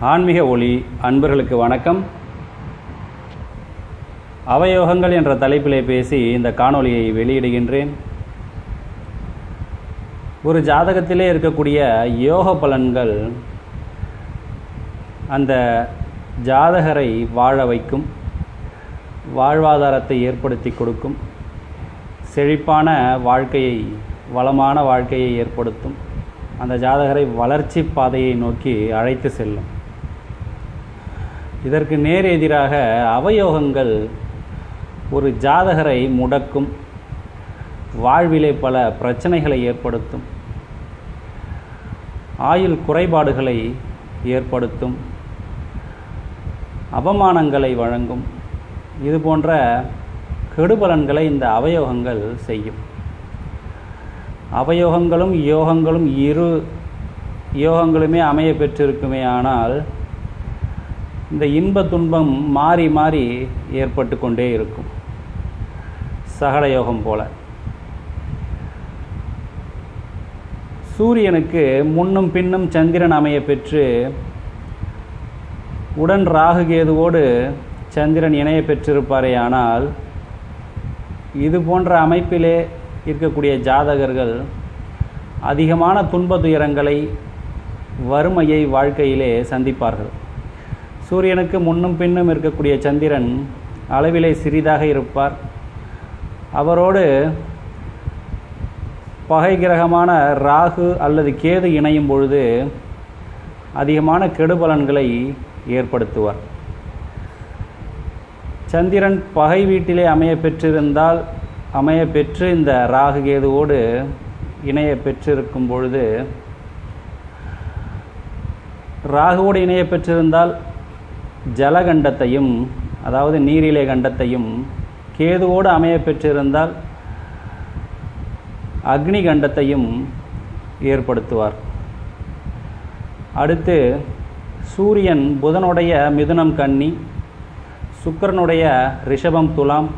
ஆன்மீக ஒளி அன்பர்களுக்கு வணக்கம். அவயோகங்கள் என்ற தலைப்பிலே பேசி இந்த காணொளியை வெளியிடுகின்றேன். ஒரு ஜாதகத்திலே இருக்கக்கூடிய யோக பலன்கள் அந்த ஜாதகரை வாழ வைக்கும் வாழ்வாதாரத்தை ஏற்படுத்தி கொடுக்கும் செழிப்பான வாழ்க்கையை வளமான வாழ்க்கையை ஏற்படுத்தும் அந்த ஜாதகரை வளர்ச்சி பாதையை நோக்கி அழைத்து செல்லும். இதற்கு நேர் எதிராக அவயோகங்கள் ஒரு ஜாதகரை முடக்கும் வாழ்விலே பல பிரச்சனைகளை ஏற்படுத்தும் ஆயுள் குறைபாடுகளை ஏற்படுத்தும் அவமானங்களை வழங்கும். இது போன்ற கெடுபலன்களை இந்த அவயோகங்கள் செய்யும். அவயோகங்களும் யோகங்களும் இரு யோகங்களுமே அமைய பெற்றிருக்குமே ஆனால் இந்த இன்ப துன்பம் மாறி மாறி ஏற்பட்டு கொண்டே இருக்கும். சகல யோகம் போல. சூரியனுக்கு முன்னும் பின்னும் சந்திரன் அமைய பெற்று உடன் ராகு கேதுவோடு சந்திரன் இணைய பெற்றிருப்பாரே ஆனால் இது போன்ற அமைப்பிலே இருக்கக்கூடிய ஜாதகர்கள் அதிகமான துன்ப துயரங்களை வறுமையை வாழ்க்கையிலே சந்திப்பார்கள். சூரியனுக்கு முன்னும் பின்னும் இருக்கக்கூடிய சந்திரன் அளவிலே சிறிதாக இருப்பார். அவரோடு பகை கிரகமான ராகு அல்லது கேது இணையும் பொழுது அதிகமான கெடுபலன்களை ஏற்படுத்துவார். சந்திரன் பகை வீட்டிலே அமைய பெற்றிருந்தால் அமைய பெற்று இந்த ராகு கேதுவோடு இணைய பெற்றிருக்கும் பொழுது ராகுவோடு இணைய பெற்றிருந்தால் ஜலகண்டத்தையும் அதாவது நீரிலே கண்டத்தையும் கேதுவோடு அமைய பெற்றிருந்தால் அக்னி கண்டத்தையும் ஏற்படுத்துவார். அடுத்து சூரியன் புதனுடைய மிதுனம் கன்னி சுக்கரனுடைய ரிஷபம் துலாம்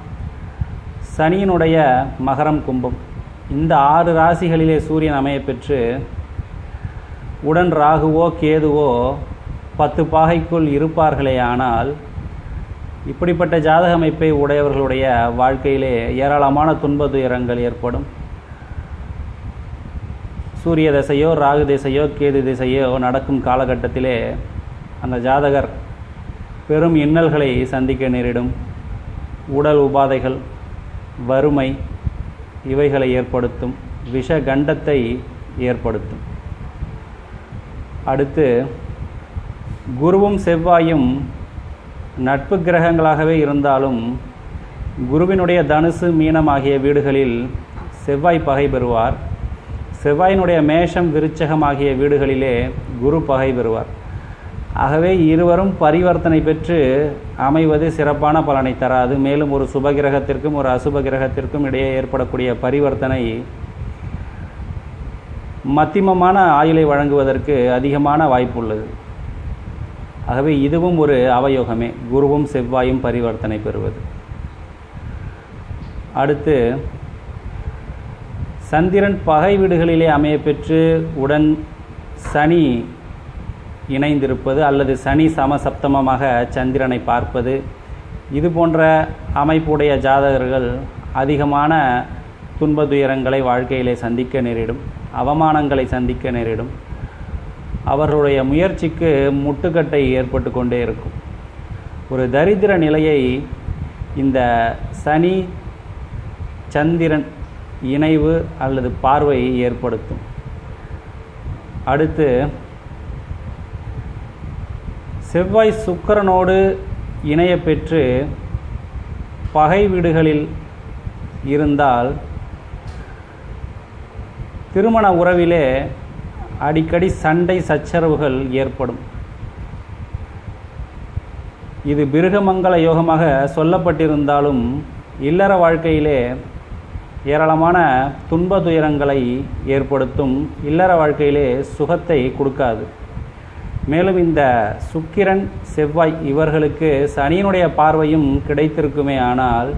சனியினுடைய மகரம் கும்பம். இந்த ஆறு ராசிகளிலே சூரியன் அமைய பெற்று உடன் ராகுவோ கேதுவோ பத்து பாகைக்குள் இருப்பார்களே ஆனால் இப்படிப்பட்ட ஜாதக அமைப்பை உடையவர்களுடைய வாழ்க்கையிலே ஏராளமான துன்ப துயரங்கள் ஏற்படும். சூரிய திசையோ ராகு திசையோ கேது திசையோ நடக்கும் காலகட்டத்திலே அந்த ஜாதகர் பெரும் இன்னல்களை சந்திக்க நேரிடும். உடல் உபாதைகள் வறுமை இவைகளை ஏற்படுத்தும். விஷ கண்டத்தை ஏற்படுத்தும். அடுத்து குருவும் செவ்வாயும் நட்பு கிரகங்களாகவே இருந்தாலும் குருவினுடைய தனுசு மீனம் ஆகிய வீடுகளில் செவ்வாய் பகை பெறுவார். செவ்வாயினுடைய மேஷம் விருச்சகம் ஆகிய வீடுகளிலே குரு பகை பெறுவார். ஆகவே இருவரும் பரிவர்த்தனை பெற்று அமைவது சிறப்பான பலனை தராது. மேலும் ஒரு சுபகிரகத்திற்கும் ஒரு அசுப கிரகத்திற்கும் இடையே ஏற்படக்கூடிய பரிவர்த்தனை மத்திமமான ஆயுளை வழங்குவதற்கு அதிகமான வாய்ப்பு உள்ளது ஆகவே இதுவும் ஒரு அவயோகமே. குருவும் செவ்வாயும் பரிவர்த்தனை பெறுவது. அடுத்து சந்திரன் பகை வீடுகளிலே அமைய பெற்று உடன் சனி இணைந்திருப்பது அல்லது சனி சமசப்தமமாக சந்திரனை பார்ப்பது. இது போன்ற அமைப்புடைய ஜாதகர்கள் அதிகமான துன்ப துயரங்களை வாழ்க்கையிலே சந்திக்க நேரிடும். அவமானங்களை சந்திக்க நேரிடும். அவர்களுடைய முயற்சிக்கு முட்டுக்கட்டை ஏற்பட்டு கொண்டே இருக்கும். ஒரு தரித்திர நிலையை இந்த சனி சந்திரன் இணைவு அல்லது பார்வை ஏற்படுத்தும். அடுத்து செவ்வாய் சுக்கரனோடு இணைய பெற்று பகை வீடுகளில் இருந்தால் திருமண உறவிலே அடிக்கடி சண்டை சச்சரவுகள் ஏற்படும். இது பிருகமங்கல யோகமாக சொல்லப்பட்டிருந்தாலும் இல்லற வாழ்க்கையிலே ஏராளமான துன்ப துயரங்களை ஏற்படுத்தும் இல்லற வாழ்க்கையிலே சுகத்தை கொடுக்காது. மேலும் இந்த சுக்கிரன் செவ்வாய் இவர்களுக்கு சனியினுடைய பார்வையும் கிடைத்திருக்குமே ஆனால்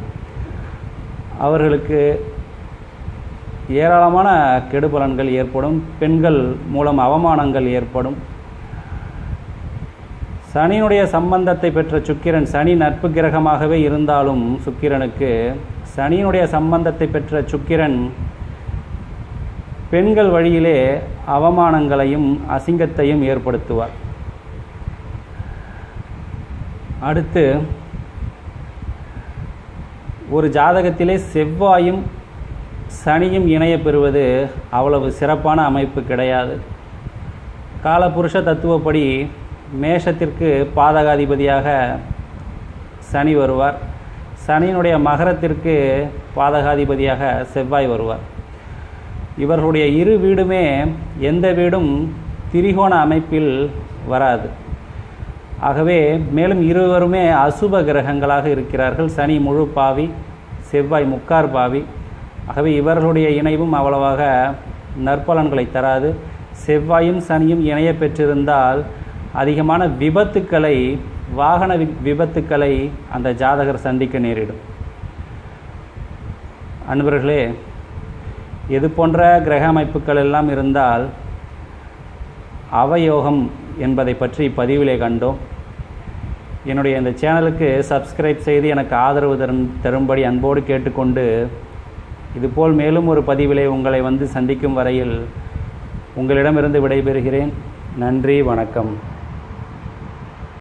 அவர்களுக்கு ஏராளமான கெடுபலன்கள் ஏற்படும். பெண்கள் மூலம் அவமானங்கள் ஏற்படும். சனியினுடைய சம்பந்தத்தை பெற்ற சுக்கிரன் சனி நட்பு கிரகமாகவே இருந்தாலும் சுக்கிரனுக்கு சனியினுடைய சம்பந்தத்தை பெற்ற சுக்கிரன் பெண்கள் வழியிலே அவமானங்களையும் அசிங்கத்தையும் ஏற்படுத்துவார். அடுத்து ஒரு ஜாதகத்திலே செவ்வாயும் சனியும் இணைய பெறுவது அவ்வளவு சிறப்பான அமைப்பு கிடையாது. காலபுருஷ தத்துவப்படி மேஷத்திற்கு பாதகாதிபதியாக சனி வருவார். சனியினுடைய மகரத்திற்கு பாதகாதிபதியாக செவ்வாய் வருவார். இவர்களுடைய இரு வீடுமே எந்த வீடும் திரிகோண அமைப்பில் வராது. ஆகவே மேலும் இருவருமே அசுப கிரகங்களாக இருக்கிறார்கள். சனி முழு பாவி செவ்வாய் முக்கார் பாவி. ஆகவே இவர்களுடைய இணைவும் அவ்வளவாக நற்பலன்களை தராது. செவ்வாயும் சனியும் இணைய பெற்றிருந்தால் அதிகமான விபத்துக்களை வாகன விபத்துக்களை அந்த ஜாதகர் சந்திக்க நேரிடும். அன்பர்களே இது போன்ற கிரக அமைப்புகள் எல்லாம் இருந்தால் அவயோகம் என்பதை பற்றி பதிவிலே கண்டோம். என்னுடைய இந்த சேனலுக்கு சப்ஸ்கிரைப் செய்து எனக்கு ஆதரவு தரும் தரும்படி அன்போடு கேட்டுக்கொண்டு இதுபோல் மேலும் ஒரு பதிவிலே உங்களை வந்து சந்திக்கும் வரையில் உங்களிடமிருந்து விடைபெறுகிறேன். நன்றி வணக்கம்.